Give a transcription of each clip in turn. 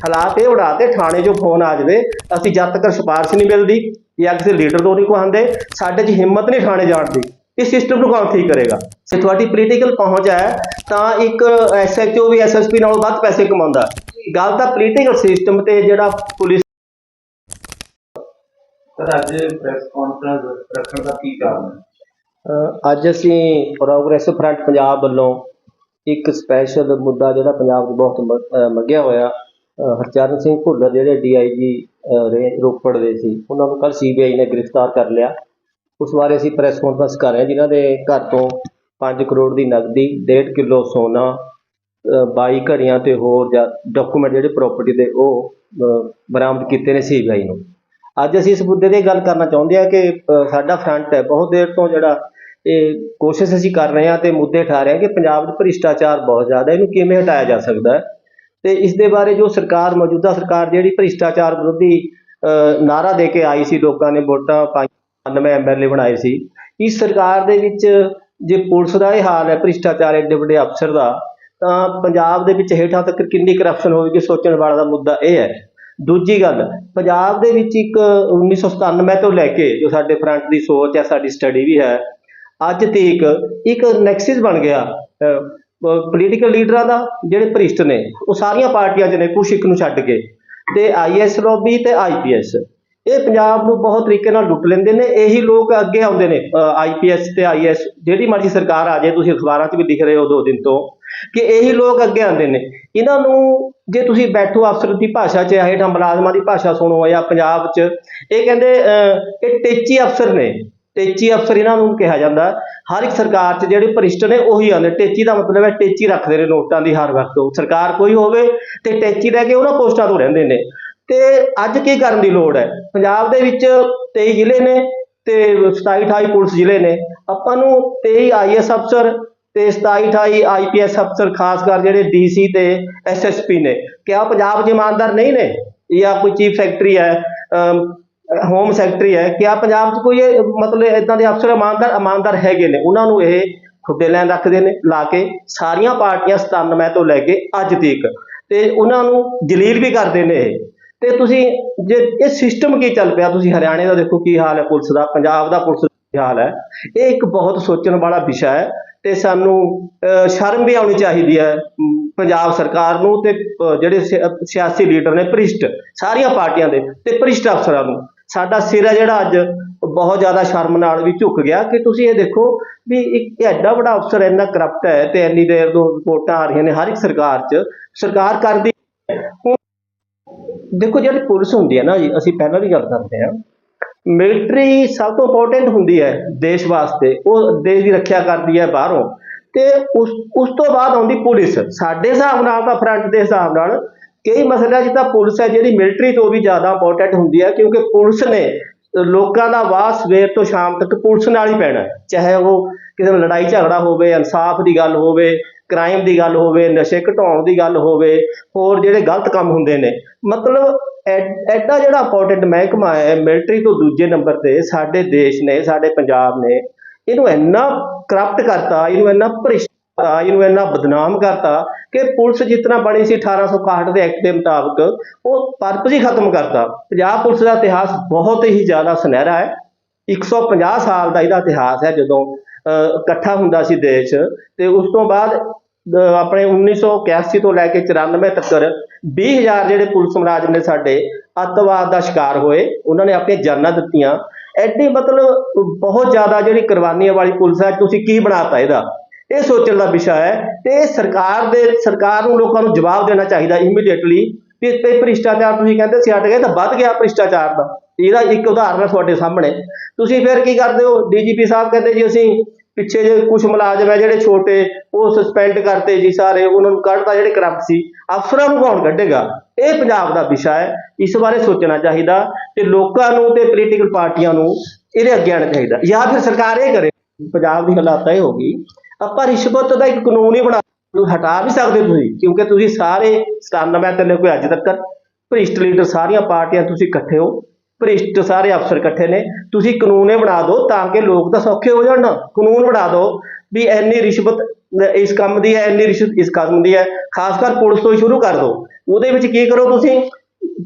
ਹਾਲਾਤ ਇਹ ਉਡਾਤੇ ਥਾਣੇ 'ਚੋਂ ਫੋਨ ਆ ਜਾਵੇ ਅਸੀਂ ਜਦ ਤੱਕ ਸਿਫਾਰਿਸ਼ ਨਹੀਂ ਮਿਲਦੀ ਜਾਂ ਕਿਸੇ ਲੀਡਰ ਤੋਂ ਨਹੀਂ ਕਹਾਂਦੇ ਸਾਡੇ 'ਚ ਹਿੰਮਤ ਨਹੀਂ ਥਾਣੇ ਜਾਣ ਦੀ ਇਸ ਸਿਸਟਮ ਨੂੰ ਕੌਣ ਠੀਕ ਕਰੇਗਾ? ਜੇ ਤੁਹਾਡੀ ਪੋਲੀਟੀਕਲ ਪਹੁੰਚ ਹੈ ਤਾਂ ਇੱਕ ਐਸਐਚਓ ਵੀ ਐਸਐਸਪੀ ਨਾਲੋਂ ਵੱਧ ਪੈਸੇ ਕਮਾਉਂਦਾ ਗੱਲ ਤਾਂ ਪੋਲੀਟੀਕਲ ਸਿਸਟਮ ਤੇ ਜਿਹੜਾ ਪੁਲਿਸ ਸਰ ਅੱਜ ਪ੍ਰੈਸ ਕਾਨਫਰੰਸ ਰੱਖਣ ਦਾ ਕੀ ਕਾਰਨ ਹੈ? ਅੱਜ ਅਸੀਂ ਪ੍ਰੋਗਰੈਸ ਫਰੰਟ ਪੰਜਾਬ ਵੱਲੋਂ ਇੱਕ ਸਪੈਸ਼ਲ ਮੁੱਦਾ ਜਿਹੜਾ ਪੰਜਾਬ 'ਚ ਬਹੁਤ ਮੰਗਿਆ ਹੋਇਆ ਹਰਚਰਨ ਸਿੰਘ ਭੁੱਲਰ ਜਿਹੜੇ ਡੀਆਈਜੀ ਰੋਪੜ ਦੇ ਸੀ ਉਹਨਾਂ ਨੂੰ ਕੱਲ ਸੀਬੀਆਈ ਨੇ ਗ੍ਰਿਫਤਾਰ ਕਰ ਲਿਆ। ਉਸ ਬਾਰੇ ਅਸੀਂ ਪ੍ਰੈਸ ਕਾਨਫਰੰਸ ਕਰ ਰਹੇ ਹਾਂ ਜਿਨ੍ਹਾਂ ਦੇ ਘਰ ਤੋਂ 5 ਕਰੋੜ ਦੀ ਨਕਦੀ 1.5 ਕਿਲੋ ਸੋਨਾ ਅ, 22 ਘੜੀਆਂ ਤੇ ਹੋਰ ਡਾਕੂਮੈਂਟ ਜਿਹੜੇ ਪ੍ਰਾਪਰਟੀ ਦੇ ਉਹ ਬਰਾਮਦ ਕੀਤੇ ਨੇ ਸੀਬੀਆਈ ਨੂੰ। ਅੱਜ ਅਸੀਂ ਇਸ ਮੁੱਦੇ ਤੇ ਗੱਲ ਕਰਨਾ ਚਾਹੁੰਦੇ ਹਾਂ ਕਿ ਸਾਡਾ ਫਰੰਟ ਹੈ ਬਹੁਤ ਦੇਰ ਤੋਂ ਜਿਹੜਾ ਇਹ ਕੋਸ਼ਿਸ਼ ਅਸੀਂ ਕਰ ਰਹੇ ਹਾਂ ਤੇ ਮੁੱਦੇ ਉਠਾ ਰਹੇ ਹਾਂ ਕਿ ਪੰਜਾਬ 'ਚ ਭ੍ਰਿਸ਼ਟਾਚਾਰ ਬਹੁਤ ਜ਼ਿਆਦਾ ਇਹਨੂੰ ਕਿਵੇਂ ਹਟਾਇਆ ਜਾ ਸਕਦਾ ਹੈ? ਤੇ ਇਸ ਦੇ ਬਾਰੇ ਜੋ ਸਰਕਾਰ ਮੌਜੂਦਾ ਸਰਕਾਰ ਜਿਹੜੀ ਭ੍ਰਿਸ਼ਟਾਚਾਰ ਵਿਰੋਧੀ ਅ, ਨਾਅਰਾ ਦੇ ਕੇ ਆਈ ਸੀ ਲੋਕਾਂ ਨੇ ਵੋਟਾਂ ਪਾਈਆਂ 99 ਐਮਐਲਏ ਬਣਾਏ ਸੀ ਇਸ ਸਰਕਾਰ ਦੇ ਵਿੱਚ ਜੇ ਪੁਲਿਸ ਦਾ ਇਹ ਹਾਲ ਹੈ ਭ੍ਰਿਸ਼ਟਾਚਾਰ ਐਡੇ ਵੱਡੇ ਅਫਸਰ ਦਾ ਤਾਂ ਪੰਜਾਬ ਦੇ ਵਿੱਚ ਹੇਠਾਂ ਤੱਕ ਕਿੰਨੀ ਕਰਪਸ਼ਨ ਹੋਵੇਗੀ ਸੋਚਣ ਵਾਲਾ ਦਾ ਮੁੱਦਾ ਇਹ ਹੈ। ਦੂਜੀ ਗੱਲ ਪੰਜਾਬ ਦੇ ਵਿੱਚ ਇੱਕ 1997 ਤੋਂ ਲੈ ਕੇ ਜੋ ਸਾਡੇ ਫਰੰਟ ਦੀ ਸੋਚ ਹੈ ਸਾਡੀ ਸਟੱਡੀ ਵੀ ਹੈ ਅੱਜ ਤੀਕ ਇੱਕ ਨੈਕਸਿਸ ਬਣ ਗਿਆ ਪੋਲੀਟੀਕਲ ਲੀਡਰਾਂ ਦਾ, ਜਿਹੜੇ ਭ੍ਰਿਸ਼ਟ ਨੇ, ਉਹ ਸਾਰੀਆਂ ਪਾਰਟੀਆਂ 'ਚ ਨੇ, ਕੁਛ ਇੱਕ ਨੂੰ ਛੱਡ ਕੇ। ਤੇ ਆਈਐਸ ਲੌਬੀ ਤੇ ਆਈਪੀਐਸ ਇਹ ਪੰਜਾਬ ਨੂੰ ਬਹੁਤ ਤਰੀਕੇ ਨਾਲ ਲੁੱਟ ਲੈਂਦੇ ਨੇ, ਇਹੀ ਲੋਕ ਅੱਗੇ ਆਉਂਦੇ ਨੇ ਆਈਪੀਐਸ ਤੇ ਆਈਐਸ ਜਿਹੜੀ ਮਰਜ਼ੀ ਸਰਕਾਰ ਆ ਜਾਏ ਤੁਸੀਂ ਅਖਬਾਰਾਂ 'ਚ ਵੀ ਲਿਖ ਰਹੇ ਹੋ ਦੋ ਦਿਨ ਤੋਂ, ਕਿ ਇਹੀ ਲੋਕ ਅੱਗੇ ਆਉਂਦੇ ਨੇ। ਇਹਨਾਂ ਨੂੰ, ਜੇ ਤੁਸੀਂ ਬੈਠੋ ਅਫਸਰ ਦੀ ਭਾਸ਼ਾ 'ਚ ਹੇਠਾਂ ਮੁਲਾਜ਼ਮਾਂ ਦੀ ਭਾਸ਼ਾ ਸੁਣੋ, ਜਾਂ ਪੰਜਾਬ 'ਚ, ਇਹ ਕਹਿੰਦੇ ਇਹ ਟੇਚੀ ਅਫਸਰ ਨੇ। ਟੇਚੀ ਅਫਸਰ ਇਹਨਾਂ ਨੂੰ ਕਿਹਾ ਜਾਂਦਾ। ਹਰ ਇੱਕ ਸਰਕਾਰ 'ਚ ਜਿਹੜੇ ਭ੍ਰਿਸ਼ਟ ਨੇ ਉਹੀ ਆਉਂਦੇ। ਟੇਚੀ ਦਾ ਮਤਲਬ ਹੈ ਟੇਚੀ ਰੱਖਦੇ ਨੇ ਨੋਟਾਂ ਦੀ ਹਰ ਵਕਤ। ਉਹ ਸਰਕਾਰ ਕੋਈ ਹੋਵੇ ਤੇ ਟੇਚੀ ਰਹਿ ਕੇ ਉਹਨਾਂ ਪੋਸਟਾਂ ਤੋਂ ਰਹਿੰਦੇ ਨੇ। ਤੇ ਅੱਜ ਕੀ ਕਰਨ ਦੀ ਲੋੜ ਹੈ? ਪੰਜਾਬ ਦੇ ਵਿੱਚ 23 ਜ਼ਿਲ੍ਹੇ ਨੇ ਤੇ 27 28 ਪੁਲਿਸ ਜ਼ਿਲ੍ਹੇ ਨੇ। ਆਪਾਂ ਨੂੰ 23 ਆਈਐਸ ਅਫਸਰ ਤੇ 27 28 ਆਈਪੀਐਸ ਅਫਸਰ ਖਾਸ ਕਰ ਜਿਹੜੇ ਡੀਸੀ ਤੇ ਐਸਐਸਪੀ ਨੇ। ਕਿਆ ਪੰਜਾਬ 'ਚ ਇਮਾਨਦਾਰ ਨਹੀਂ ਨੇ? ਜਾਂ ਕੋਈ ਚੀਫ ਸੈਕਟਰੀ ਹੈ? ਅਮ, ਹੋਮ ਸੈਕਟਰੀ ਹੈ ਕਿਆ ਪੰਜਾਬ 'ਚ ਕੋਈ ਇਹ ਮਤਲਬ ਇਦਾਂ ਦੇ ਅਫਸਰ ਇਮਾਨਦਾਰ ਇਮਾਨਦਾਰ ਹੈਗੇ ਨੇ, ਉਹਨਾਂ ਨੂੰ ਇਹ ਖੁੱਡੇ ਲੈਣ ਰੱਖਦੇ ਨੇ, ਲਾ ਕੇ ਸਾਰੀਆਂ ਪਾਰਟੀਆਂ 97 ਤੋਂ ਲੈ ਕੇ ਅੱਜ ਤੱਕ ਤੇ ਉਹਨਾਂ ਨੂੰ ਜਲੀਲ ਵੀ ਕਰਦੇ ਨੇ ਇਹ। ਤੇ ਤੁਸੀਂ ਜੇ ਇਹ ਸਿਸਟਮ ਕੀ ਚੱਲ ਪਿਆ? ਤੁਸੀਂ ਹਰਿਆਣੇ ਦਾ ਦੇਖੋ ਕੀ ਹਾਲ ਹੈ ਪੁਲਿਸ ਦਾ, ਪੰਜਾਬ ਦਾ ਪੁਲਿਸ ਦਾ ਕੀ ਹਾਲ ਹੈ। ਇਹ ਇੱਕ ਬਹੁਤ ਸੋਚਣ ਵਾਲਾ ਵਿਸ਼ਾ ਹੈ ਤੇ ਸਾਨੂੰ ਸ਼ਰਮ ਵੀ ਆਉਣੀ ਚਾਹੀਦੀ ਹੈ ਪੰਜਾਬ ਸਰਕਾਰ ਨੂੰ ਤੇ ਜਿਹੜੇ ਸਿਆ- ਸਿਆਸੀ ਲੀਡਰ ਨੇ, ਭ੍ਰਿਸ਼ਟ, ਸਾਰੀਆਂ ਪਾਰਟੀਆਂ ਦੇ ਤੇ ਭ੍ਰਿਸ਼ਟ ਅਫਸਰਾਂ ਨੂੰ। ਸਾਡਾ ਸਿਰ ਹੈ ਜਿਹੜਾ ਅੱਜ ਬਹੁਤ ਜ਼ਿਆਦਾ ਸ਼ਰਮ ਨਾਲ ਵੀ ਝੁਕ ਗਿਆ ਕਿ ਤੁਸੀਂ ਇਹ ਦੇਖੋ ਵੀ ਇੱਕ ਐਡਾ ਵੱਡਾ ਅਫਸਰ ਇੰਨਾ ਕਰਪਟ ਹੈ ਤੇ ਇੰਨੀ ਦੇਰ ਤੋਂ ਰਿਪੋਰਟਾਂ ਆ ਰਹੀਆਂ ਨੇ ਹਰ ਇੱਕ ਸਰਕਾਰ 'ਚ, ਸਰਕਾਰ ਕਰਦੀ ਹੁਣ ਦੇਖੋ ਜਿਹੜੀ ਪੁਲਿਸ ਹੁੰਦੀ ਹੈ ਨਾ ਜੀ, ਅਸੀਂ ਪਹਿਲਾਂ ਵੀ ਗੱਲ ਕਰਦੇ ਹਾਂ ਮਿਲਟਰੀ ਸਭ ਤੋਂ ਇੰਪੋਰਟੈਂਟ ਹੁੰਦੀ ਹੈ ਦੇਸ਼ ਵਾਸਤੇ, ਉਹ ਦੇਸ਼ ਦੀ ਰੱਖਿਆ ਕਰਦੀ ਹੈ ਬਾਹਰੋਂ ਤੇ ਉਸ ਉਸ ਤੋਂ ਬਾਅਦ ਆਉਂਦੀ ਪੁਲਿਸ। ਸਾਡੇ ਹਿਸਾਬ ਨਾਲ ਤਾਂ ਫਰੰਟ ਦੇ ਹਿਸਾਬ ਨਾਲ ਕਈ ਮਸਲਿਆਂ ਜਿੱਦਾਂ ਪੁਲਿਸ ਹੈ, ਜਿਹੜੀ ਮਿਲਟਰੀ ਤੋਂ ਵੀ ਜ਼ਿਆਦਾ ਇੰਪੋਰਟੈਂਟ ਹੁੰਦੀ ਹੈ, ਕਿਉਂਕਿ ਪੁਲਿਸ ਨੇ ਲੋਕਾਂ ਦਾ ਵਾਹ ਸਵੇਰ ਤੋਂ ਸ਼ਾਮ ਤੱਕ ਪੁਲਿਸ ਨਾਲ ਹੀ ਪੈਣਾ ਚਾਹੇ ਉਹ ਕਿਸੇ ਨਾਲ ਲੜਾਈ ਝਗੜਾ ਹੋਵੇ, ਇਨਸਾਫ ਦੀ ਗੱਲ ਹੋਵੇ ਕ੍ਰਾਈਮ ਦੀ ਗੱਲ ਹੋਵੇ, ਨਸ਼ੇ ਘਟਾਉਣ ਦੀ ਗੱਲ ਹੋਵੇ, ਹੋਰ ਜਿਹੜੇ ਗਲਤ ਕੰਮ ਹੁੰਦੇ ਨੇ। ਮਤਲਬ ਐ- ਐਡਾ ਜਿਹੜਾ ਇੰਪੋਰਟੈਂਟ ਮਹਿਕਮਾ ਹੈ ਮਿਲਟਰੀ ਤੋਂ ਦੂਜੇ ਨੰਬਰ ਤੇ ਸਾਡੇ ਦੇਸ਼ ਨੇ, ਸਾਡੇ ਪੰਜਾਬ ਨੇ, ਇਹਨੂੰ ਇੰਨਾ ਕਰਪਟ ਕਰਤਾ, ਇਹਨੂੰ ਇੰਨਾ ਭ੍ਰਿਸ਼ਟ ਰਾਜ ਨੂੰ ਇੰਨਾ ਬਦਨਾਮ ਕਰਤਾ ਕਿ ਪੁਲਿਸ ਜਿਤਨਾ ਬਣੀ ਸੀ 1861 ਦੇ ਐਕਟ ਦੇ ਮੁਤਾਬਕ ਉਹ ਪਰਪਸ ਹੀ ਖਤਮ ਕਰਤਾ। ਪੰਜਾਬ ਪੁਲਿਸ ਦਾ ਇਤਿਹਾਸ ਬਹੁਤ ਹੀ ਜ਼ਿਆਦਾ ਸੁਨਹਿਰਾ ਹੈ। 150 ਸਾਲ ਦਾ ਇਹਦਾ ਇਤਿਹਾਸ ਹੈ ਜਦੋਂ ਅਹ, ਇਕੱਠਾ ਹੁੰਦਾ ਸੀ ਦੇਸ਼ ਤੇ ਉਸ ਤੋਂ ਬਾਅਦ ਅਹ, ਆਪਣੇ 1981 ਤੋਂ ਲੈ ਕੇ 94 ਤੱਕ 20000 ਜਿਹੜੇ ਪੁਲਿਸ ਮੁਲਾਜ਼ਮ ਨੇ ਸਾਡੇ ਅੱਤਵਾਦ ਦਾ ਸ਼ਿਕਾਰ ਹੋਏ ਉਹਨਾਂ ਨੇ ਆਪਣੀਆਂ ਜਾਨਾਂ ਦਿੱਤੀਆਂ। ਐਡੀ ਮਤਲਬ ਬਹੁਤ ਜ਼ਿਆਦਾ ਜਿਹੜੀ ਕੁਰਬਾਨੀਆਂ ਵਾਲੀ ਪੁਲਿਸ ਹੈ ਤੁਸੀਂ ਕੀ ਬਣਾਤਾ ਇਹਦਾ? ਇਹ ਸੋਚਣ ਦਾ ਵਿਸ਼ਾ ਹੈ ਤੇ ਇਹ ਸਰਕਾਰ ਦੇ, ਸਰਕਾਰ ਨੂੰ ਲੋਕਾਂ ਨੂੰ ਜਵਾਬ ਦੇਣਾ ਚਾਹੀਦਾ ਇਮੀਡੀਏਟਲੀ ਵੀ ਤੇ ਭ੍ਰਿਸ਼ਟਾਚਾਰ ਤੁਸੀਂ ਕਹਿੰਦੇ ਸੀ ਹਟ ਗਿਆ ਤਾਂ ਵੱਧ ਗਿਆ ਭ੍ਰਿਸ਼ਟਾਚਾਰ ਦਾ ਇਹਦਾ ਇੱਕ ਉਦਾਹਰਨ ਹੈ ਤੁਹਾਡੇ ਸਾਹਮਣੇ। ਤੁਸੀਂ ਫਿਰ ਕੀ ਕਰਦੇ ਹੋ? ਡੀਜੀਪੀ ਸਾਹਿਬ ਕਹਿੰਦੇ ਜੀ ਅਸੀਂ ਪਿੱਛੇ ਜੇ ਕੁਝ ਮੁਲਾਜ਼ਮ ਹੈ ਜਿਹੜੇ ਛੋਟੇ, ਉਹ ਸਸਪੈਂਡ ਕਰਤੇ ਜੀ ਸਾਰੇ, ਉਹਨਾਂ ਨੂੰ ਕੱਢਦਾ ਜਿਹੜੇ ਕਰਪਟ ਸੀ, ਅਫਸਰਾਂ ਨੂੰ ਕੌਣ ਕੱਢੇਗਾ? ਇਹ ਪੰਜਾਬ ਦਾ ਵਿਸ਼ਾ ਹੈ। ਇਸ ਬਾਰੇ ਸੋਚਣਾ ਚਾਹੀਦਾ ਤੇ ਲੋਕਾਂ ਨੂੰ ਤੇ ਪੋਲੀਟੀਕਲ ਪਾਰਟੀਆਂ ਨੂੰ ਇਹਦੇ ਅੱਗੇ ਆਉਣਾ ਚਾਹੀਦਾ। ਜਾਂ ਫਿਰ ਸਰਕਾਰ ਇਹ ਕਰੇ, ਪੰਜਾਬ ਦੀ ਹਾਲਾਤ ਇਹ ਹੋ ਗਈ ਆਪਾਂ ਰਿਸ਼ਵਤ ਦਾ ਇੱਕ ਕਾਨੂੰਨ ਹੀ ਬਣਾ ਹਟਾ ਵੀ ਸਕਦੇ ਤੁਸੀਂ, ਕਿਉਂਕਿ ਤੁਸੀਂ ਸਾਰੇ 97 ਤੋਂ ਲੈ ਕੇ ਅੱਜ ਤੱਕ, ਭ੍ਰਿਸ਼ਟ ਲੀਡਰ ਸਾਰੀਆਂ ਪਾਰਟੀਆਂ ਤੁਸੀਂ ਇਕੱਠੇ ਹੋ, ਭ੍ਰਿਸ਼ਟ ਸਾਰੇ ਅਫਸਰ ਇਕੱਠੇ ਨੇ, ਤੁਸੀਂ ਕਾਨੂੰਨ ਇਹ ਬਣਾ ਦਿਓ ਤਾਂ ਕਿ ਲੋਕ ਤਾਂ ਸੌਖੇ ਹੋ ਜਾਣ ਕਾਨੂੰਨ ਬਣਾ ਦਿਓ ਵੀ ਇੰਨੀ ਰਿਸ਼ਵਤ, ਇਸ ਕੰਮ ਦੀ ਹੈ, ਇੰਨੀ ਰਿਸ਼ਵਤ ਇਸ ਕੰਮ ਦੀ ਹੈ, ਖਾਸ ਕਰ ਪੁਲਿਸ ਤੋਂ ਸ਼ੁਰੂ ਕਰ ਦਿਓ। ਉਹਦੇ ਵਿੱਚ ਕੀ ਕਰੋ ਤੁਸੀਂ?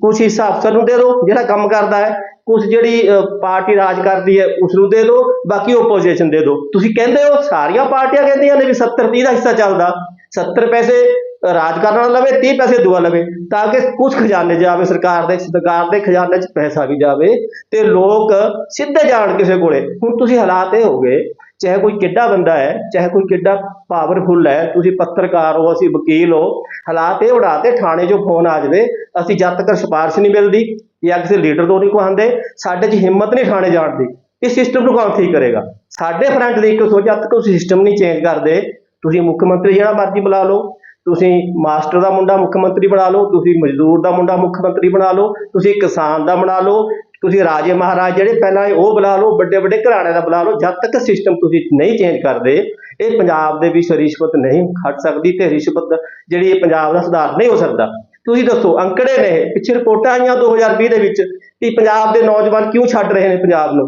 ਕੁਝ ਹਿੱਸਾ ਅਫਸਰ ਨੂੰ ਦੇ ਦਿਓ, ਜਿਹੜਾ ਕੰਮ ਕਰਦਾ ਹੈ। ਕੁਝ ਜਿਹੜੀ ਪਾਰਟੀ ਰਾਜ ਕਰਦੀ ਹੈ ਉਸ ਨੂੰ ਦੇ ਦਿਓ ਬਾਕੀ ਆਪੋਜੀਸ਼ਨ ਦੇ ਦਿਓ ਤੁਸੀਂ ਕਹਿੰਦੇ ਹੋ, ਸਾਰੀਆਂ ਪਾਰਟੀਆਂ ਕਹਿੰਦੀਆਂ ਨੇ ਵੀ 70 30 ਦਾ ਹਿੱਸਾ ਚੱਲਦਾ। 70 ਪੈਸੇ ਰਾਜ ਕਰਨ ਵਾਲਾ ਲਵੇ 30 ਪੈਸੇ ਦੂਆ ਲਵੇ, ਤਾਂ ਕਿ ਕੁਝ ਖਜ਼ਾਨੇ 'ਚ ਜਾਵੇ ਸਰਕਾਰ ਦੇ ਸਰਕਾਰ ਦੇ ਖਜ਼ਾਨੇ 'ਚ ਪੈਸਾ ਵੀ ਜਾਵੇ ਤੇ ਲੋਕ ਸਿੱਧੇ ਜਾਣ ਕਿਸੇ ਕੋਲੇ। ਹੁਣ ਤੁਸੀਂ ਹਾਲਾਤ ਇਹ ਹੋ ਗਏ ਚਾਹੇ ਕੋਈ ਕਿੱਡਾ ਬੰਦਾ ਹੈ, ਚਾਹੇ ਕੋਈ ਕਿੱਡਾ ਪਾਵਰਫੁੱਲ ਹੈ, ਤੁਸੀਂ ਪੱਤਰਕਾਰ ਹੋ, ਅਸੀਂ ਵਕੀਲ ਹੋ, ਹਾਲਾਤ ਇਹ ਉਡਾਤੇ ਥਾਣੇ 'ਚੋਂ ਫੋਨ ਆ ਜਾਵੇ, ਅਸੀਂ ਜਦ ਤੱਕ ਸਿਫਾਰਿਸ਼ ਨਹੀਂ ਮਿਲਦੀ, ਜਾਂ ਕਿਸੇ ਲੀਡਰ ਤੋਂ ਨਹੀਂ ਕਹਾਂਦੇ ਸਾਡੇ 'ਚ ਹਿੰਮਤ ਨਹੀਂ ਥਾਣੇ ਜਾਣ ਦੀ ਇਸ ਸਿਸਟਮ ਨੂੰ ਕੌਣ ਠੀਕ ਕਰੇਗਾ? ਸਾਡੇ ਫਰੰਟ ਦੇ ਇੱਕ ਸੋਚ, ਜਦ ਤੱਕ ਤੁਸੀਂ ਸਿਸਟਮ ਨਹੀਂ ਚੇਂਜ ਕਰਦੇ, ਤੁਸੀਂ ਮੁੱਖ ਮੰਤਰੀ ਜਿਹੜਾ ਮਰਜ਼ੀ ਬੁਲਾ ਲਓ, ਤੁਸੀਂ ਮਾਸਟਰ ਦਾ ਮੁੰਡਾ ਮੁੱਖ ਮੰਤਰੀ ਬਣਾ ਲਓ, ਤੁਸੀਂ ਮਜ਼ਦੂਰ ਦਾ ਮੁੰਡਾ ਮੁੱਖ ਮੰਤਰੀ ਬਣਾ ਲਓ, ਤੁਸੀਂ ਕਿਸਾਨ ਦਾ ਬਣਾ ਲਓ ਤੁਸੀਂ ਰਾਜੇ ਮਹਾਰਾਜ ਜਿਹੜੇ ਪਹਿਲਾਂ ਉਹ ਬੁਲਾ ਲਓ ਵੱਡੇ ਵੱਡੇ ਘਰਾਣੇ ਦਾ ਬੁਲਾ ਲਓ ਜਦ ਤੱਕ ਸਿਸਟਮ ਤੁਸੀਂ ਨਹੀਂ ਚੇਂਜ ਕਰਦੇ ਇਹ ਪੰਜਾਬ ਦੇ ਵਿੱਚ ਰਿਸ਼ਵਤ ਨਹੀਂ ਖੜ ਸਕਦੀ ਤੇ ਰਿਸ਼ਵਤ ਜਿਹੜੀ ਇਹ ਪੰਜਾਬ ਦਾ ਸੁਧਾਰ ਨਹੀਂ ਹੋ ਸਕਦਾ। ਤੁਸੀਂ ਦੱਸੋ ਅੰਕੜੇ ਨੇ ਇਹ, ਪਿੱਛੇ ਰਿਪੋਰਟਾਂ ਆਈਆਂ 2020 ਦੇ ਵਿੱਚ ਕਿ ਪੰਜਾਬ ਦੇ ਨੌਜਵਾਨ ਕਿਉਂ ਛੱਡ ਰਹੇ ਨੇ ਪੰਜਾਬ ਨੂੰ?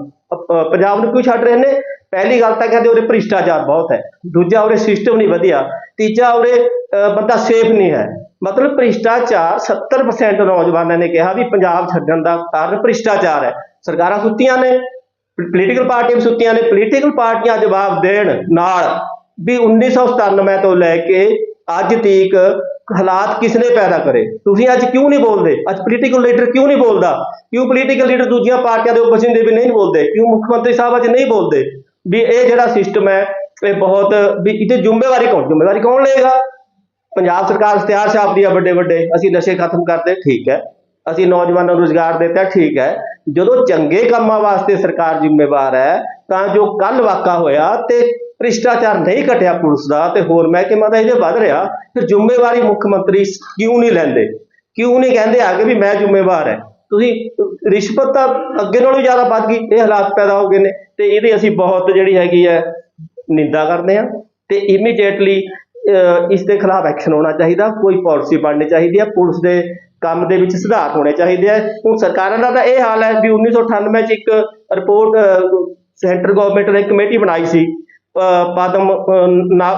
ਪੰਜਾਬ ਨੂੰ ਕਿਉਂ ਛੱਡ ਰਹੇ ਨੇ? ਪਹਿਲੀ ਗੱਲ ਤਾਂ ਕਹਿੰਦੇ ਉਹਦੇ ਭ੍ਰਿਸ਼ਟਾਚਾਰ ਬਹੁਤ ਹੈ। ਦੂਜਾ ਉਹਦੇ ਸਿਸਟਮ ਨਹੀਂ ਵਧੀਆ। ਤੀਜਾ ਉਹਦੇ ਬੰਦਾ ਸੇਫ ਨਹੀਂ ਹੈ। ਮਤਲਬ ਭ੍ਰਿਸ਼ਟਾਚਾਰ 70% ਨੌਜਵਾਨਾਂ ਨੇ ਕਿਹਾ ਵੀ ਪੰਜਾਬ ਛੱਡਣ ਦਾ ਕਾਰਨ ਭ੍ਰਿਸ਼ਟਾਚਾਰ ਹੈ। ਸਰਕਾਰਾਂ ਸੁੱਤੀਆਂ ਨੇ ਪੋਲੀਟੀਕਲ ਪਾਰਟੀਆਂ ਵੀ ਸੁੱਤੀਆਂ ਨੇ ਪੋਲੀਟੀਕਲ ਪਾਰਟੀਆਂ ਜਵਾਬ ਦੇਣ ਨਾਲ ਵੀ 1997 ਤੋਂ ਲੈ ਕੇ ਅੱਜ ਤੀਕ ਹਾਲਾਤ ਕਿਸਨੇ ਪੈਦਾ ਕਰੇ? ਤੁਸੀਂ ਅੱਜ ਕਿਉਂ ਨਹੀਂ ਬੋਲਦੇ? ਅੱਜ ਪੋਲੀਟੀਕਲ ਲੀਡਰ ਕਿਉਂ ਨਹੀਂ ਬੋਲਦਾ? ਕਿਉਂ ਪੋਲੀਟੀਕਲ ਲੀਡਰ ਦੂਜੀਆਂ ਪਾਰਟੀਆਂ ਦੇ ਆਪੋਜੀਸ਼ਨ ਦੇ ਵੀ ਨਹੀਂ ਬੋਲਦੇ? ਕਿਉਂ ਮੁੱਖ ਮੰਤਰੀ ਸਾਹਿਬ ਅੱਜ ਨਹੀਂ ਬੋਲਦੇ? ਵੀ ਇਹ ਜਿਹੜਾ ਸਿਸਟਮ ਹੈ, ਇਹ ਬਹੁਤ ਵੀ ਇਹਤੇ ਜ਼ਿੰਮੇਵਾਰੀ ਕੌਣ? ਜ਼ਿੰਮੇਵਾਰੀ ਕੌਣ ਲਏਗਾ? ਪੰਜਾਬ ਸਰਕਾਰ ਇਸ਼ਤਿਹਾਰ ਛਾਪਦੀ ਆ ਵੱਡੇ ਵੱਡੇ, ਅਸੀਂ ਨਸ਼ੇ ਖਤਮ ਕਰਦੇ, ਠੀਕ ਹੈ। ਅਸੀਂ ਨੌਜਵਾਨਾਂ ਨੂੰ ਰੁਜ਼ਗਾਰ ਦਿੱਤਾ, ਠੀਕ ਹੈ। ਜਦੋਂ ਚੰਗੇ ਕੰਮਾਂ ਵਾਸਤੇ ਸਰਕਾਰ ਜ਼ਿੰਮੇਵਾਰ ਹੈ, ਤਾਂ ਜੋ ਕੱਲ ਵਾਕਾ ਹੋਇਆ ਤੇ ਭ੍ਰਿਸ਼ਟਾਚਾਰ ਨਹੀਂ ਘਟਿਆ ਪੁਲਿਸ ਦਾ ਤੇ ਹੋਰ ਮਹਿਕਮਾ ਦਾ ਇਹਦੇ ਵੱਧ ਰਿਹਾ, ਫਿਰ ਜ਼ਿੰਮੇਵਾਰੀ ਮੁੱਖ ਮੰਤਰੀ ਕਿਉਂ ਨਹੀਂ ਲੈਂਦੇ? ਕਿਉਂ ਨਹੀਂ ਕਹਿੰਦੇ ਆਗੇ ਵੀ ਮੈਂ ਜ਼ਿੰਮੇਵਾਰ ਹੈ? ਤੁਸੀਂ ਰਿਸ਼ਵਤ ਤਾਂ ਅੱਗੇ ਨਾਲੋਂ ਜ਼ਿਆਦਾ ਵੱਧ ਗਈ, ਇਹ ਹਾਲਾਤ ਪੈਦਾ ਹੋ ਗਏ ਨੇ ਤੇ ਇਹਦੀ ਅਸੀਂ ਬਹੁਤ ਜਿਹੜੀ ਹੈਗੀ ਹੈ ਨਿੰਦਾ ਕਰਦੇ ਹਾਂ ਤੇ ਇਮੀਡੀਏਟਲੀ ਇਸ ਦੇ ਖਿਲਾਫ ਐਕਸ਼ਨ ਹੋਣਾ ਚਾਹੀਦਾ, ਕੋਈ ਪਾਲਿਸੀ ਬਣਨੀ ਚਾਹੀਦੀ ਹੈ, ਪੁਲਿਸ ਦੇ ਕੰਮ ਦੇ ਵਿੱਚ ਸੁਧਾਰ ਹੋਣੇ ਚਾਹੀਦੇ ਆ ਹੁਣ ਸਰਕਾਰਾਂ ਦਾ ਤਾਂ ਇਹ ਹਾਲ ਹੈ ਵੀ 1998 ਚ ਇੱਕ ਰਿਪੋਰਟ ਸੈਂਟਰ ਗਵਰਨਮੈਂਟ ਨੇ ਕਮੇਟੀ ਬਣਾਈ ਸੀ, ਅਹ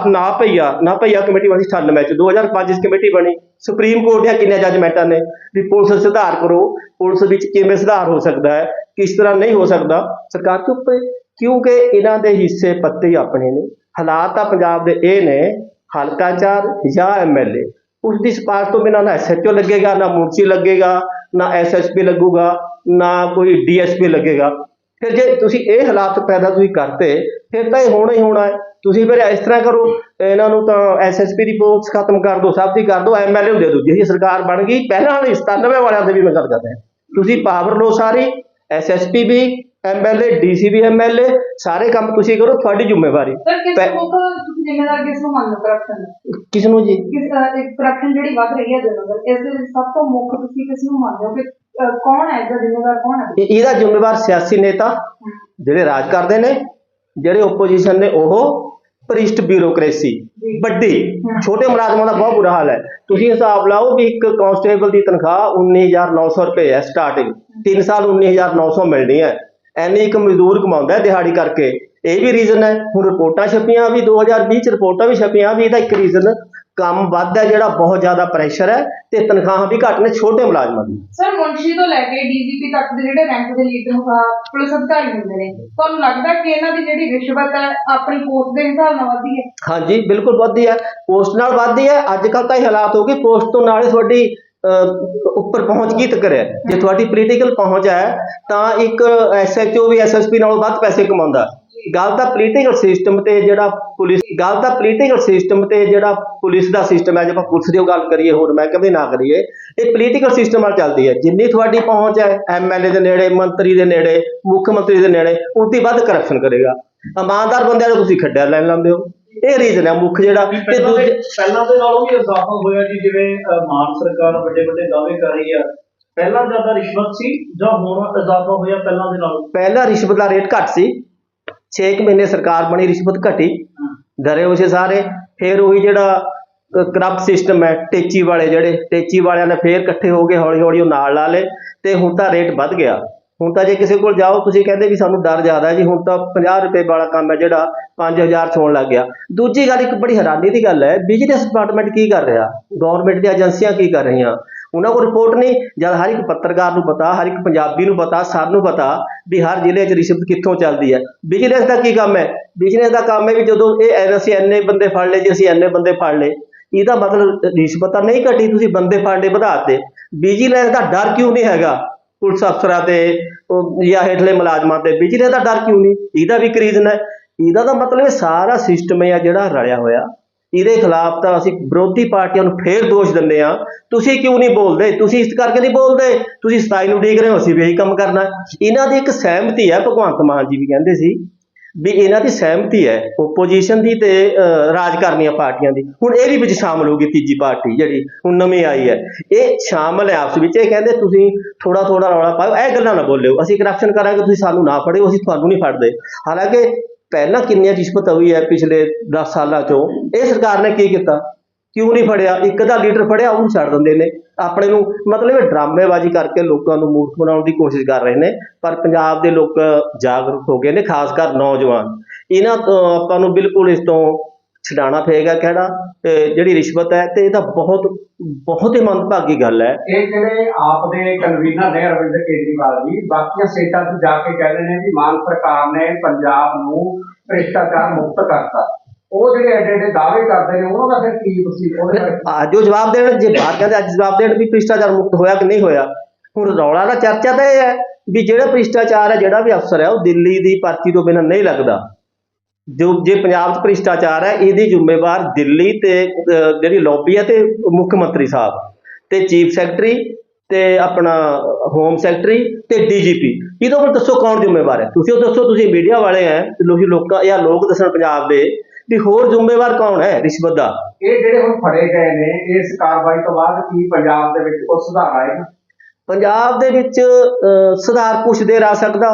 ਨਾ ਭਈਆ ਨਾ ਭਈਆ ਕਮੇਟੀ ਬਣੀ ਸੀ 98 ਚ। 2005 ਚ ਕਮੇਟੀ ਬਣੀ। ਸੁਪਰੀਮ ਕੋਰਟ ਦੀਆਂ ਕਿੰਨੇ ਜੱਜਮੈਂਟਾਂ ਨੇ ਵੀ ਪੁਲਿਸ ਸੁਧਾਰ ਕਰੋ, ਪੁਲਿਸ ਵਿੱਚ ਕਿਵੇਂ ਸੁਧਾਰ ਹੋ ਸਕਦਾ ਹੈ, ਕਿਸ ਤਰ੍ਹਾਂ ਨਹੀਂ ਹੋ ਸਕਦਾ। ਸਰਕਾਰ ਚੁੱਪ ਹੈ, ਕਿਉਂਕਿ ਇਹਨਾਂ ਦੇ ਹਿੱਸੇ ਪੱਤੇ ਆਪਣੇ ਨੇ। ਹਾਲਾਤ ਤਾਂ ਪੰਜਾਬ ਦੇ ਇਹ ਨੇ ਹਲਕਾ ਚਾਰ ਜਾਂ ਐਮਐਲਏ ਉਸ ਦੀ ਸਿਫਾਰਿਸ਼ ਤੋਂ ਬਿਨਾਂ ਨਾ ਐਸਐਚਓ ਲੱਗੇਗਾ, ਨਾ ਮੁਨਸੀ ਲੱਗੇਗਾ, ਨਾ ਐਸਐਸਪੀ ਲੱਗੂਗਾ, ਨਾ ਕੋਈ ਡੀਐਸਪੀ ਲੱਗੇਗਾ। ਫਿਰ ਜੇ ਤੁਸੀਂ ਇਹ ਹਾਲਾਤ ਪੈਦਾ ਤੁਸੀਂ ਕਰਤੇ, ਫਿਰ ਤਾਂ ਇਹ ਹੋਣਾ ਹੀ ਹੋਣਾ ਹੈ। ਤੁਸੀਂ ਫਿਰ ਇਸ ਤਰ੍ਹਾਂ ਕਰੋ, ਇਹਨਾਂ ਨੂੰ ਤਾਂ ਐਸਐਸਪੀ ਦੀ ਪੋਸਟ ਖਤਮ ਕਰ ਦਿਓ, ਸਭ ਦੀ ਕਰ ਦਿਓ ਐਮਐਲਏ ਨੂੰ ਦੇ ਦਿਓ। ਜਿਹੀ ਸਰਕਾਰ ਬਣ ਗਈ, ਪਹਿਲਾਂ ਵਾਲੀ 97 ਵਾਲਿਆਂ ਦੇ ਵੀ ਮੈਂ ਗੱਲ ਕਰਦਾ ਤੁਸੀਂ ਪਾਵਰ ਲਓ ਸਾਰੀ ਐਸਐਸਪੀ ਵੀ ਐਮਐਲਏ ਡੀਸੀ ਵੀ ਐਮਐਲਏ ਸਾਰੇ ਕੰਮ ਤੁਸੀਂ ਕਰੋ ਤੁਹਾਡੀ ਜ਼ਿੰਮੇਵਾਰੀ। ਸਰ ਕਿਸ ਪੈ- ਨੂੰ ਤੁਸੀਂ ਜ਼ਿੰਮੇਦਾਰ ਕਿਸ ਨੂੰ ਮੰਨਦੇ ਕਰਪਸ਼ਨ ਕਿਸ ਨੂੰ ਜੀ? ਕਿਸ ਕਰਪਸ਼ਨ ਜਿਹੜੀ ਵੱਧ ਰਹੀ ਹੈ ਦਿਨ ਇਸ ਦੇ ਵਿੱਚ ਸਭ ਤੋਂ ਮੁੱਖ ਤੁਸੀਂ ਕਿਸ ਨੂੰ ਮੰਨਦੇ ਹੋ ਕਿ ਅਹ, ਕੌਣ ਹੈ ਇਹਦਾ ਜ਼ਿੰਮੇਵਾਰ ਕੌਣ ਹੈ? ਇਹ- ਇਹਦਾ ਜ਼ਿੰਮੇਵਾਰ ਸਿਆਸੀ ਨੇਤਾ ਜਿਹੜੇ ਰਾਜ ਕਰਦੇ ਨੇ ਜਿਹੜੇ ਆਪੋਜੀਸ਼ਨ ਨੇ ਉਹ ਭ੍ਰਿਸ਼ਟ ਬਿਊਰੋਕ੍ਰੇਸੀ। ਵੱਡੀ। ਛੋਟੇ ਮੁਲਾਜ਼ਮਾਂ ਦਾ ਬਹੁਤ ਬੁਰਾ ਹਾਲ ਹੈ। ਤੁਸੀਂ ਹਿਸਾਬ ਲਾਓ ਵੀ ਇੱਕ ਕਾਂਸਟੇਬਲ ਦੀ ਤਨਖਾਹ 19900 ਰੁਪਏ ਹੈ ਸਟਾਰਟਿੰਗ 3 ਸਾਲ 19900 ਮਿਲਣੀ ਹੈ। ਐਨੀ ਇੱਕ ਮਜ਼ਦੂਰ ਕਮਾਉਂਦਾ ਦਿਹਾੜੀ ਕਰਕੇ। ਇਹ ਵੀ ਰੀਜ਼ਨ ਹੈ। ਹੁਣ ਰਿਪੋਰਟਾਂ ਛਪੀਆਂ ਵੀ 2020 ਚ ਰਿਪੋਰਟਾਂ ਵੀ ਛਪੀਆਂ ਵੀ ਇਹਦਾ ਇੱਕ ਰੀਜ਼ਨ ਕੰਮ ਵੱਧ ਹੈ ਜਿਹੜਾ ਬਹੁਤ ਜ਼ਿਆਦਾ ਪ੍ਰੈਸ਼ਰ ਹੈ ਤੇ ਤਨਖਾਹਾਂ ਵੀ ਘੱਟ ਨੇ ਛੋਟੇ ਮੁਲਾਜ਼ਮਾਂ ਦੀ। ਸਰ ਮੁਨਸ਼ੀ ਤੋਂ ਲੈ ਕੇ ਡੀਜੀਪੀ ਤੱਕ ਦੇ ਜਿਹੜੇ ਰੈਂਕ ਦੇ ਲੀਡਰ ਪੁਲਿਸ ਅਧਿਕਾਰੀ ਹੁੰਦੇ ਨੇ ਤੁਹਾਨੂੰ ਲੱਗਦਾ ਕਿ ਇਹਨਾਂ ਦੀ ਜਿਹੜੀ ਰਿਸ਼ਵਤ ਹੈ ਆਪਣੀ ਪੋਸਟ ਦੇ ਹਿਸਾਬ ਨਾਲ ਵਧੀ ਹੈ? ਹਾਂਜੀ ਬਿਲਕੁਲ ਵੱਧਦੀ ਹੈ। ਪੋਸਟ ਨਾਲ ਵੱਧਦੀ ਹੈ। ਅੱਜ ਕੱਲ ਤਾਂ ਇਹ ਹਾਲਾਤ ਹੋ ਗਏ ਪੋਸਟ ਤੋਂ ਨਾਲੇ ਤੁਹਾਡੀ ਉੱਪਰ ਪਹੁੰਚ ਕੀ ਤੱਕ ਹੈ ਜੇ ਤੁਹਾਡੀ ਪੋਲੀਟੀਕਲ ਪਹੁੰਚ ਹੈ, ਤਾਂ ਇੱਕ ਐਸਐਚਓ ਵੀ ਐਸਐਸਪੀ ਨਾਲੋਂ ਵੱਧ ਪੈਸੇ ਕਮਾਉਂਦਾ। ਗੱਲ ਤਾਂ ਪੋਲੀਟੀਕਲ ਸਿਸਟਮ ਤੇ ਜਿਹੜਾ ਪੁਲਿਸ, ਗੱਲ ਤਾਂ ਪੋਲੀਟੀਕਲ ਸਿਸਟਮ ਤੇ ਜਿਹੜਾ ਪੁਲਿਸ ਦਾ ਸਿਸਟਮ ਹੈ, ਜੇ ਆਪਾਂ ਪੁਲਿਸ ਦੀ ਉਹ ਗੱਲ ਕਰੀਏ ਹੋਰ, ਮੈਂ ਕਹਿੰਦੇ ਨਾ ਕਰੀਏ, ਇਹ ਪੋਲੀਟੀਕਲ ਸਿਸਟਮ ਨਾਲ ਚੱਲਦੀ ਹੈ। ਜਿੰਨੀ ਤੁਹਾਡੀ ਪਹੁੰਚ ਹੈ ਐਮਐਲਏ ਦੇ ਨੇੜੇ, ਮੰਤਰੀ ਦੇ ਨੇੜੇ, ਮੁੱਖ ਮੰਤਰੀ ਦੇ ਨੇੜੇ ਉਨੀ ਵੱਧ ਕਰਪਸ਼ਨ ਕਰੇਗਾ। ਇਮਾਨਦਾਰ ਬੰਦਿਆਂ ਨੂੰ ਤੁਸੀਂ ਖੱਡਿਆ ਲੈਣ ਲਾਉਂਦੇ ਹੋ। ਇਹ ਰੀਜ਼ਨ ਹੈ ਮੁੱਖ ਜਿਹੜਾ ਤੇ ਪਹਿਲਾਂ ਦੂਜੇ ਪਹਿਲਾਂ ਦੇ ਨਾਲੋਂ ਵੀ ਇਜ਼ਾਫਾ ਹੋਇਆ ਜੀ ਜਿਵੇਂ ਮਾਨ ਸਰਕਾਰ ਵੱਡੇ ਵੱਡੇ ਦਾਅਵੇ ਕਰ ਰਹੀ ਆ। ਪਹਿਲਾਂ ਜ਼ਿਆਦਾ ਰਿਸ਼ਵਤ ਸੀ ਜਾਂ ਹੁਣ ਇਜ਼ਾਫਾ ਹੋਇਆ ਪਹਿਲਾਂ ਦੇ ਨਾਲੋਂ? ਪਹਿਲਾਂ ਰਿਸ਼ਵਤ ਦਾ ਰੇਟ ਘੱਟ ਸੀ। 6 ਮਹੀਨੇ ਸਰਕਾਰ ਬਣੀ ਰਿਸ਼ਵਤ ਘਟੀ। ਡਰੇ ਹੋਏ ਸੀ ਸਾਰੇ। ਫਿਰ ਉਹੀ ਜਿਹੜਾ ਕਰਪਟ ਸਿਸਟਮ ਹੈ ਟੇਚੀ ਵਾਲੇ ਜਿਹੜੇ ਟੇਚੀ ਵਾਲਿਆਂ ਨੇ ਫੇਰ ਇਕੱਠੇ ਹੋ ਕੇ ਹੌਲੀ ਹੌਲੀ ਉਹ ਨਾਲ ਲਾ ਲਏ ਤੇ ਹੁਣ ਤਾਂ ਰੇਟ ਵੱਧ ਗਿਆ। ਹੁਣ ਤਾਂ ਜੇ ਕਿਸੇ ਕੋਲ ਜਾਓ, ਤੁਸੀਂ ਕਹਿੰਦੇ ਵੀ ਸਾਨੂੰ ਡਰ ਜ਼ਿਆਦਾ ਜੀ, ਹੁਣ ਤਾਂ 50 ਰੁਪਏ ਵਾਲਾ ਕੰਮ ਹੈ ਜਿਹੜਾ 5000 ਚ ਹੋਣ ਲੱਗ ਗਿਆ। ਦੂਜੀ ਗੱਲ, ਇੱਕ ਬੜੀ ਹੈਰਾਨੀ ਦੀ ਗੱਲ ਹੈ ਬਿਜ਼ਨਸ ਡਿਪਾਰਟਮੈਂਟ ਕੀ ਕਰ ਰਿਹਾ? ਗਵਰਨਮੈਂਟ ਦੀਆਂ ਏਜੰਸੀਆਂ ਕੀ ਕਰ ਰਹੀਆਂ? ਉਹਨਾਂ ਕੋਲ ਰਿਪੋਰਟ ਨਹੀਂ, ਜਦ ਹਰ ਇੱਕ ਪੱਤਰਕਾਰ ਨੂੰ ਪਤਾ, ਹਰ ਇੱਕ ਪੰਜਾਬੀ ਨੂੰ ਪਤਾ ਸਭ ਨੂੰ ਪਤਾ ਵੀ ਹਰ ਜ਼ਿਲ੍ਹੇ 'ਚ ਰਿਸ਼ਵਤ ਕਿੱਥੋਂ ਚੱਲਦੀ ਹੈ। ਬਿਜ਼ਨਸ ਦਾ ਕੀ ਕੰਮ ਹੈ? ਬਿਜ਼ਨਸ ਦਾ ਕੰਮ ਹੈ ਵੀ ਜਦੋਂ ਇਹ ਅਸੀਂ ਇੰਨੇ ਬੰਦੇ ਫੜ ਲਏ, ਜੀ ਅਸੀਂ ਇੰਨੇ ਬੰਦੇ ਫੜ ਲਏ, ਇਹਦਾ ਮਤਲਬ ਰਿਸ਼ਵਤ ਤਾਂ ਨਹੀਂ ਘਟੀ, ਤੁਸੀਂ ਬੰਦੇ ਫੜ ਲਏ ਵਧਾਤੇ ਵਿਜੀਲੈਂਸ ਦਾ ਡਰ ਕਿਉਂ ਨਹੀਂ ਹੈਗਾ? ਪੁਲਿਸ ਅਫਸਰਾਂ ਤੇ, ਉਹ ਜਾਂ ਹੇਠਲੇ ਮੁਲਾਜ਼ਮਾਂ ਤੇ। ਵਿਜੀਲੈਂਸ ਦਾ ਡਰ ਕਿਉਂ ਨਹੀਂ? ਇਹਦਾ ਵੀ ਇੱਕ ਰੀਜ਼ਨ ਹੈ। ਇਹਦਾ ਤਾਂ ਮਤਲਬ ਸਾਰਾ ਸਿਸਟਮ ਹੈ ਜਿਹੜਾ ਰਲਿਆ ਹੋਇਆ। ਇਹਦੇ ਖਿਲਾਫ ਤਾਂ ਅਸੀਂ ਵਿਰੋਧੀ ਪਾਰਟੀਆਂ ਨੂੰ ਫੇਰ ਦੋਸ਼ ਦਿੰਦੇ ਆ ਤੁਸੀਂ ਕਿਉਂ ਨਹੀਂ ਬੋਲਦੇ? ਤੁਸੀਂ ਇਸ ਕਰਕੇ ਨਹੀਂ ਬੋਲਦੇ? ਤੁਸੀਂ 27 ਨੂੰ ਉਡੀਕ ਰਹੇ ਹੋ, ਅਸੀਂ ਵੀ ਇਹੀ ਕੰਮ ਕਰਨਾ ਇਹਨਾਂ ਦੀ ਇੱਕ ਸਹਿਮਤੀ ਹੈ, ਭਗਵੰਤ ਮਾਨ ਜੀ ਵੀ ਕਹਿੰਦੇ ਸੀ ਵੀ ਇਹਨਾਂ ਦੀ ਸਹਿਮਤੀ ਹੈ ਓਪੋਜੀਸ਼ਨ ਦੀ ਤੇ ਰਾਜ ਕਰਨੀਆਂ ਪਾਰਟੀਆਂ ਦੀ। ਹੁਣ ਇਹ ਵੀ ਵਿੱਚ ਸ਼ਾਮਲ ਹੋ ਗਈ ਤੀਜੀ ਪਾਰਟੀ ਜਿਹੜੀ, ਹੁਣ ਨਵੀਂ ਆਈ ਹੈ। ਇਹ ਸ਼ਾਮਲ ਹੈ ਆਪਸ ਵਿੱਚ, ਇਹ ਕਹਿੰਦੇ ਤੁਸੀਂ ਥੋੜਾ ਥੋੜਾ ਰੌਲਾ ਪਾਓ, ਇਹ ਗੱਲਾਂ ਨਾ ਬੋਲਿਓ। ਅਸੀਂ ਕਰਪਸ਼ਨ ਕਰਾਂਗੇ, ਤੁਸੀਂ ਸਾਨੂੰ ਨਾ ਫੜਿਓ, ਅਸੀਂ ਤੁਹਾਨੂੰ ਨਹੀਂ ਫੜਦੇ। ਹਾਲਾਂਕਿ ਪਹਿਲਾਂ ਕਿੰਨੀਆਂ ਰਿਸ਼ਵਤ ਹੋਈ ਹੈ ਪਿਛਲੇ 10 ਸਾਲਾਂ ਚੋਂ ਇਹ ਸਰਕਾਰ ਨੇ ਕੀ ਕੀਤਾ? ਕਿਉਂ ਨਹੀਂ ਫੜਿਆ? ਇੱਕ ਦਾ ਲੀਡਰ ਫੜਿਆ, ਉਹਨੂੰ ਛੱਡ ਦਿੰਦੇ ਨੇ। ਆਪਣੇ ਨੂੰ ਮਤਲਬ ਡਰਾਮੇਬਾਜ਼ੀ ਕਰਕੇ ਲੋਕਾਂ ਨੂੰ ਮੂਰਖ ਬਣਾਉਣ ਦੀ ਕੋਸ਼ਿਸ਼ ਕਰ ਰਹੇ ਨੇ, ਪਰ ਪੰਜਾਬ ਦੇ ਲੋਕ ਜਾਗਰੂਕ ਹੋ ਗਏ ਨੇ, ਖਾਸ ਕਰ ਨੌਜਵਾਨ। ਇਹਨਾਂ ਤੋਂ ਆਪਾਂ ਨੂੰ ਬਿਲਕੁਲ ਇਸ ਤੋਂ ਛਡਾਣਾ ਪਏਗਾ ਕਿਹੜਾ ਜਿਹੜੀ ਰਿਸ਼ਵਤ ਹੈ, ਤੇ ਇਹ ਤਾਂ ਬਹੁਤ ਬਹੁਤ ਹੀ ਮੰਦਭਾਗੀ ਗੱਲ ਹੈ। ਇਹ ਜਿਹੜੇ ਆਪ ਦੇ ਕਨਵੀਨਰ ਨੇ ਅਰਵਿੰਦ ਕੇਜਰੀਵਾਲ ਜੀ, ਬਾਕੀਆਂ ਸਟੇਟਾਂ 'ਚ ਜਾ ਕੇ ਕਹਿ ਰਹੇ ਨੇ ਵੀ ਮਾਨ ਸਰਕਾਰ ਨੇ ਪੰਜਾਬ ਨੂੰ ਭ੍ਰਿਸ਼ਟਾਚਾਰ ਮੁਕਤ ਕਰਤਾ। ਉਹ ਜਿਹੜੇ ਐਡੇ ਐਡੇ ਦਾਅਵੇ ਕਰਦੇ ਨੇ ਉਹਨਾਂ ਦਾ ਫਿਰ ਕੀ ਤੁਸੀਂ ਉਹਦੇ ਬਾਰੇ ਅੱਜ ਉਹ ਜਵਾਬ ਦੇਣ ਜੇ ਬਾਹਰ ਕਹਿੰਦੇ ਅੱਜ ਜਵਾਬ ਦੇਣ ਵੀ ਭ੍ਰਿਸ਼ਟਾਚਾਰ ਮੁਕਤ ਹੋਇਆ ਕਿ ਨਹੀਂ ਹੋਇਆ। ਹੁਣ ਰੌਲਾ ਦਾ ਚਰਚਾ ਤਾਂ ਇਹ ਹੈ ਵੀ ਜਿਹੜਾ ਭ੍ਰਿਸ਼ਟਾਚਾਰ ਹੈ ਜਿਹੜਾ ਵੀ ਅਫਸਰ ਹੈ ਉਹ ਦਿੱਲੀ ਦੀ ਪਰਚੀ ਤੋਂ ਬਿਨਾਂ ਨਹੀਂ ਲੱਗਦਾ। ਜੋ ਜੇ ਪੰਜਾਬ 'ਚ ਭ੍ਰਿਸ਼ਟਾਚਾਰ ਹੈ ਇਹਦੀ ਜ਼ਿੰਮੇਵਾਰ ਦਿੱਲੀ ਤੇ ਜਿਹੜੀ ਲੌਬੀ ਹੈ ਤੇ ਮੁੱਖ ਮੰਤਰੀ ਸਾਹਿਬ ਤੇ ਚੀਫ ਸੈਕਟਰੀ ਤੇ ਆਪਣਾ ਹੋਮ ਸੈਕਟਰੀ ਤੇ ਡੀਜੀਪੀ। ਇਹਦੇ ਉੱਪਰ ਦੱਸੋ ਕੌਣ ਜ਼ਿੰਮੇਵਾਰ ਹੈ? ਤੁਸੀਂ ਉਹ ਦੱਸੋ ਤੁਸੀਂ ਮੀਡੀਆ ਵਾਲੇ ਹੈ ਲੋਕੀ ਲੋਕਾਂ ਜਾਂ ਲੋਕ ਦੱਸਣ ਪੰਜਾਬ ਦੇ। ਵੀ ਹੋਰ ਜ਼ਿੰਮੇਵਾਰ ਕੌਣ ਹੈ ਰਿਸ਼ਵਤ ਦਾ? ਇਹ ਜਿਹੜੇ ਹੁਣ ਫੜੇ ਗਏ ਨੇ ਇਸ ਕਾਰਵਾਈ ਤੋਂ ਬਾਅਦ ਕੀ ਪੰਜਾਬ ਦੇ ਵਿੱਚ ਕੁਝ ਸੁਧਾਰ ਆਏਗਾ ਪੰਜਾਬ ਦੇ ਵਿੱਚ ਸੁਧਾਰ ਕੁਛ ਦੇਰ ਆ ਸਕਦਾ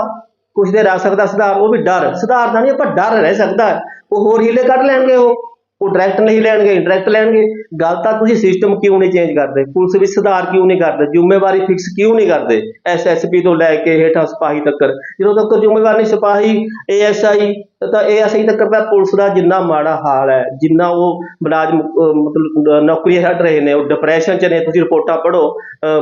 ਕੁਛ ਦੇਰ ਆ ਸਕਦਾ ਸੁਧਾਰ ਉਹ ਵੀ ਡਰ। ਸੁਧਾਰ ਦਾ ਨਹੀਂ ਆਪਾਂ ਡਰ ਰਹਿ ਸਕਦਾ। ਉਹ ਹੋਰ ਹੀਲੇ ਕੱਢ ਲੈਣਗੇ ਉਹ। ਉਹ ਡਾਇਰੈਕਟ ਨਹੀਂ ਲੈਣਗੇ ਇੰਡਾਇਰੈਕਟ ਲੈਣਗੇ। ਗੱਲ ਤਾਂ ਤੁਸੀਂ ਸਿਸਟਮ ਕਿਉਂ ਨਹੀਂ ਚੇਂਜ ਕਰਦੇ? ਪੁਲਿਸ ਵਿੱਚ ਸੁਧਾਰ ਕਿਉਂ ਨਹੀਂ ਕਰਦੇ? ਜ਼ਿੰਮੇਵਾਰੀ ਫਿਕਸ ਕਿਉਂ ਨਹੀਂ ਕਰਦੇ? ਐਸਐਸਪੀ ਤੋਂ ਲੈ ਕੇ ਹੇਠਾਂ ਸਿਪਾਹੀ ਤੱਕ। ਜਦੋਂ ਤੱਕ ਜ਼ਿੰਮੇਵਾਰ ਨਹੀਂ ਸਿਪਾਹੀ ਏਐਸਆਈ ਤਾਂ ਏਐਸਆਈ ਤੱਕ ਦਾ ਪੁਲਿਸ ਦਾ ਜਿੰਨਾ ਮਾੜਾ ਹਾਲ ਹੈ ਜਿੰਨਾ ਉਹ ਮੁਲਾਜ਼ਮ ਮਤਲਬ ਅਹ, ਨੌਕਰੀਆਂ ਛੱਡ ਰਹੇ ਨੇ ਉਹ ਡਿਪਰੈਸ਼ਨ ਚ ਨੇ ਤੁਸੀਂ ਰਿਪੋਰਟਾਂ ਪੜ੍ਹੋ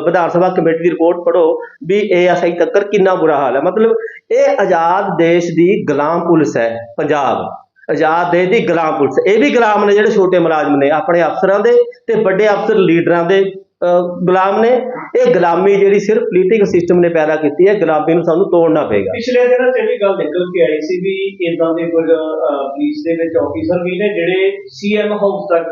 ਵਿਧਾਨ ਸਭਾ ਕਮੇਟੀ ਦੀ ਰਿਪੋਰਟ ਪੜ੍ਹੋ ਵੀ ਏਐਸਆਈ ਤੱਕ ਕਿੰਨਾ ਬੁਰਾ ਹਾਲ ਹੈ। ਮਤਲਬ ਇਹ ਆਜ਼ਾਦ ਦੇਸ਼ ਦੀ ਗੁਲਾਮ ਪੁਲਿਸ ਹੈ ਪੰਜਾਬ। ਆਜ਼ਾਦ ਦੇ ਦੀ ਗੁਲਾਮ ਪੁਲਿਸ। ਇਹ ਵੀ ਗੁਲਾਮ ਨੇ ਜਿਹੜੇ ਛੋਟੇ ਮੁਲਾਜ਼ਮ ਨੇ ਆਪਣੇ ਅਫਸਰਾਂ ਦੇ ਤੇ ਵੱਡੇ ਅਫਸਰ ਲੀਡਰਾਂ ਦੇ ਅਹ, ਗੁਲਾਮ ਨੇ। ਇਹ ਗੁਲਾਮੀ ਜਿਹੜੀ ਸਿਰਫ ਪੋਲੀਟਿਕਲ ਸਿਸਟਮ ਨੇ ਪੈਦਾ ਕੀਤੀ ਹੈ ਗੁਲਾਮੀ ਨੂੰ ਸਾਨੂੰ ਤੋੜਨਾ ਪਏਗਾ। ਪਿਛਲੇ ਦਿਨਾਂ 'ਚ ਇਹ ਵੀ ਗੱਲ ਨਿਕਲ ਕੇ ਆਈ ਸੀ ਵੀ ਇਦਾਂ ਦੇ ਕੁਝ ਪੁਲਿਸ ਦੇ ਵਿੱਚ ਆਫੀਸਰ ਵੀ ਨੇ ਜਿਹੜੇ ਸੀਐਮ ਹਾਊਸ ਤੱਕ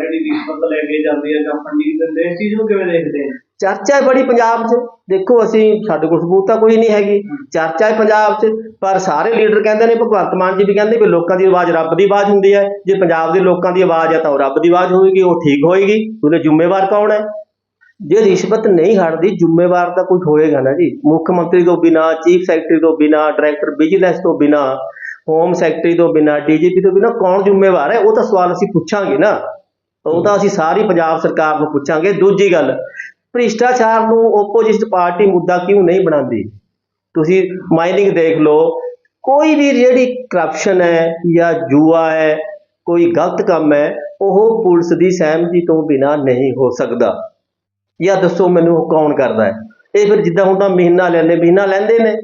ਜਿਹੜੀ ਰਿਸ਼ਵਤ ਲੈ ਕੇ ਜਾਂਦੇ ਆ ਜਾਂ ਫੰਡਿੰਗ ਦਿੰਦੇ ਇਸ ਚੀਜ਼ ਨੂੰ ਕਿਵੇਂ ਦੇਖਦੇ ਆ? ਚਰਚਾ ਹੈ ਬੜੀ ਪੰਜਾਬ 'ਚ। ਦੇਖੋ ਅਸੀਂ ਸਾਡੇ ਕੋਲ ਸਬੂਤ ਤਾਂ ਕੋਈ ਨਹੀਂ ਹੈਗੀ। ਚਰਚਾ ਹੈ ਪੰਜਾਬ 'ਚ। ਪਰ ਸਾਰੇ ਲੀਡਰ ਕਹਿੰਦੇ ਨੇ ਭਗਵੰਤ ਮਾਨ ਜੀ ਵੀ ਕਹਿੰਦੇ ਵੀ ਲੋਕਾਂ ਦੀ ਆਵਾਜ਼ ਰੱਬ ਦੀ ਆਵਾਜ਼ ਹੁੰਦੀ ਹੈ। ਜੇ ਪੰਜਾਬ ਦੇ ਲੋਕਾਂ ਦੀ ਆਵਾਜ਼ ਹੈ ਤਾਂ ਉਹ ਰੱਬ ਦੀ ਆਵਾਜ਼ ਹੋਏਗੀ ਉਹ ਠੀਕ ਹੋਏਗੀ। ਉਹਦੇ ਜ਼ਿੰਮੇਵਾਰ ਕੌਣ ਹੈ? ਜੇ ਰਿਸ਼ਵਤ ਨਹੀਂ ਹਟਦੀ ਜ਼ਿੰਮੇਵਾਰ ਤਾਂ ਕੋਈ ਹੋਏਗਾ ਨਾ ਜੀ। ਮੁੱਖ ਮੰਤਰੀ ਤੋਂ ਬਿਨਾ ਚੀਫ ਸੈਕਟਰੀ ਤੋਂ ਬਿਨਾ ਡਾਇਰੈਕਟਰ ਵਿਜੀਲੈਂਸ ਤੋਂ ਬਿਨਾ ਹੋਮ ਸੈਕਟਰੀ ਤੋਂ ਬਿਨਾ ਡੀਜੀਪੀ ਤੋਂ ਬਿਨਾ ਕੌਣ ਜ਼ਿੰਮੇਵਾਰ ਹੈ? ਉਹ ਤਾਂ ਸਵਾਲ ਅਸੀਂ ਪੁੱਛਾਂਗੇ ਨਾ। ਉਹ ਤਾਂ ਅਸੀਂ ਸਾਰੀ ਪੰਜਾਬ ਸਰਕਾਰ ਨੂੰ ਪੁੱਛਾਂਗੇ। ਦੂਜੀ ਗੱਲ ਭ੍ਰਿਸ਼ਟਾਚਾਰ ਨੂੰ ਓਪੋਜਿਸਟ ਪਾਰਟੀ ਮੁੱਦਾ ਕਿਉਂ ਨਹੀਂ ਬਣਾਉਂਦੀ? ਤੁਸੀਂ ਮਾਈਨਿੰਗ ਦੇਖ ਲਓ, ਕੋਈ ਵੀ ਜਿਹੜੀ ਕਰਪਸ਼ਨ ਹੈ ਜਾਂ ਜੂਆ ਹੈ, ਕੋਈ ਗਲਤ ਕੰਮ ਹੈ, ਉਹ ਪੁਲਿਸ ਦੀ ਸਹਿਮਤੀ ਤੋਂ ਬਿਨਾ ਨਹੀਂ ਹੋ ਸਕਦਾ। ਜਾਂ ਦੱਸੋ ਮੈਨੂੰ ਕੌਣ ਕਰਦਾ ਹੈ? ਇਹ ਫਿਰ ਜਿੱਦਾਂ ਹੁਣ ਤਾਂ ਮਹੀਨਾ ਲੈਂਦੇ ਮਹੀਨਾ ਲੈਂਦੇ ਨੇ।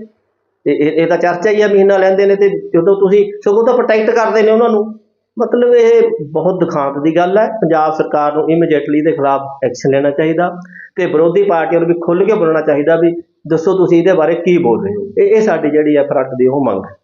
ਇਹ ਇਹ ਇਹ ਤਾਂ ਚਰਚਾ ਹੀ ਆ, ਮਹੀਨਾ ਲੈਂਦੇ ਨੇ ਤੇ ਜਦੋਂ ਤੁਸੀਂ ਸਗੋਂ ਤਾਂ ਪ੍ਰੋਟੈਕਟ ਕਰਦੇ ਨੇ ਉਹਨਾਂ ਨੂੰ। ਮਤਲਬ ਇਹ ਬਹੁਤ ਦੁਖਾਂਤ ਦੀ ਗੱਲ ਹੈ। ਪੰਜਾਬ ਸਰਕਾਰ ਨੂੰ ਇਮੀਡੀਏਟਲੀ ਦੇ ਖਿਲਾਫ ਐਕਸ਼ਨ ਲੈਣਾ ਚਾਹੀਦਾ ਤੇ ਵਿਰੋਧੀ ਪਾਰਟੀਆਂ ਨੂੰ ਵੀ ਖੁੱਲ੍ਹ ਕੇ ਬੋਲਣਾ ਚਾਹੀਦਾ ਵੀ ਦੱਸੋ ਤੁਸੀਂ ਇਹਦੇ ਬਾਰੇ ਕੀ ਬੋਲ ਰਹੇ ਹੋ। ਇਹ ਸਾਡੀ ਜਿਹੜੀ ਹੈ ਫਰੰਟ ਦੀ ਉਹ ਮੰਗ ਹੈ।